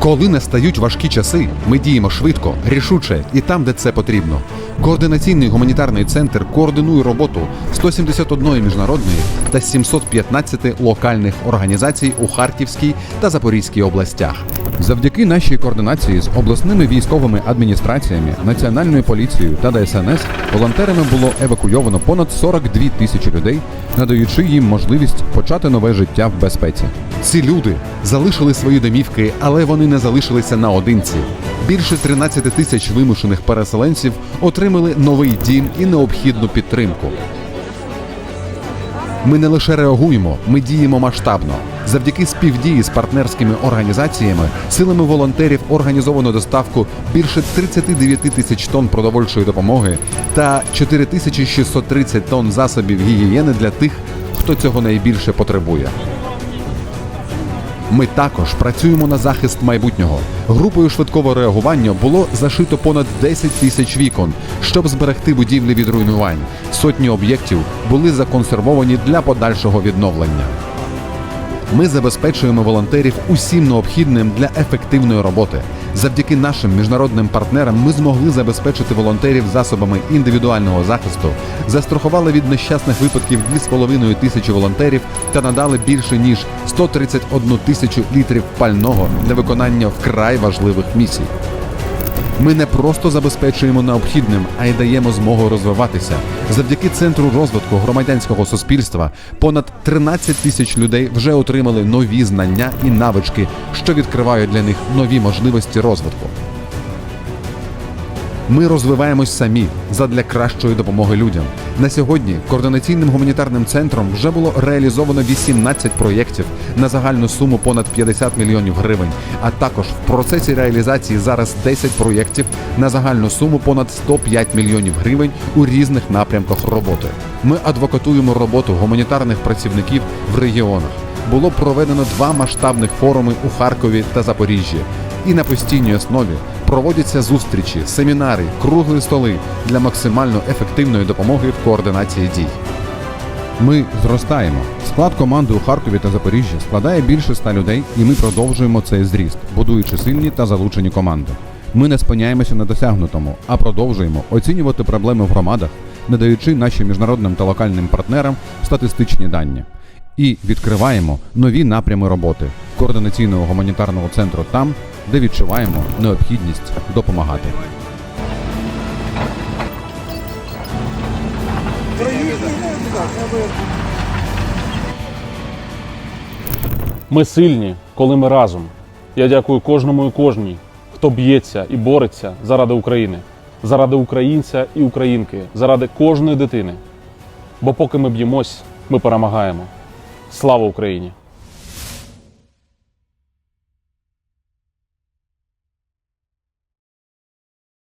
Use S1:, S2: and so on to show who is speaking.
S1: Коли настають важкі часи, ми діємо швидко, рішуче і там, де це потрібно. Координаційний гуманітарний центр координує роботу 171 міжнародної та 715 локальних організацій у Харківській та Запорізькій областях. Завдяки нашій координації з обласними військовими адміністраціями, національною поліцією та ДСНС волонтерами було евакуйовано понад 42 тисячі людей, надаючи їм можливість почати нове життя в безпеці. Ці люди залишили свої домівки, але вони не залишилися наодинці. Більше 13 тисяч вимушених переселенців отримали новий дім і необхідну підтримку. Ми не лише реагуємо, ми діємо масштабно. Завдяки співдії з партнерськими організаціями, силами волонтерів організовано доставку більше 39 тисяч тонн продовольчої допомоги та 4630 тонн засобів гігієни для тих, хто цього найбільше потребує. Ми також працюємо на захист майбутнього. Групою швидкого реагування було зашито понад 10 тисяч вікон, щоб зберегти будівлі від руйнувань. Сотні об'єктів були законсервовані для подальшого відновлення. Ми забезпечуємо волонтерів усім необхідним для ефективної роботи. Завдяки нашим міжнародним партнерам ми змогли забезпечити волонтерів засобами індивідуального захисту, застрахували від нещасних випадків 2,5 тисячі волонтерів та надали більше ніж 131 тисячу літрів пального для виконання вкрай важливих місій. Ми не просто забезпечуємо необхідним, а й даємо змогу розвиватися. Завдяки центру розвитку громадянського суспільства понад 13 тисяч людей вже отримали нові знання і навички, що відкривають для них нові можливості розвитку. Ми розвиваємось самі задля кращої допомоги людям. На сьогодні координаційним гуманітарним центром вже було реалізовано 18 проєктів на загальну суму понад 50 мільйонів гривень. А також в процесі реалізації зараз 10 проєктів на загальну суму понад 105 мільйонів гривень у різних напрямках роботи. Ми адвокатуємо роботу гуманітарних працівників в регіонах. Було проведено два масштабних форуми у Харкові та Запоріжжі і на постійній основі проводяться зустрічі, семінари, круглі столи для максимально ефективної допомоги в координації дій. Ми зростаємо. Склад команди у Харкові та Запоріжжі складає більше ста людей, і ми продовжуємо цей зріст, будуючи сильні та залучені команди. Ми не спиняємося на досягнутому, а продовжуємо оцінювати проблеми в громадах, надаючи нашим міжнародним та локальним партнерам статистичні дані. І відкриваємо нові напрями роботи координаційного гуманітарного центру там, де відчуваємо необхідність допомагати.
S2: Ми сильні, коли ми разом. Я дякую кожному і кожній, хто б'ється і бореться заради України, заради українця і українки, заради кожної дитини. Бо поки ми б'ємось, ми перемагаємо. Слава Україні!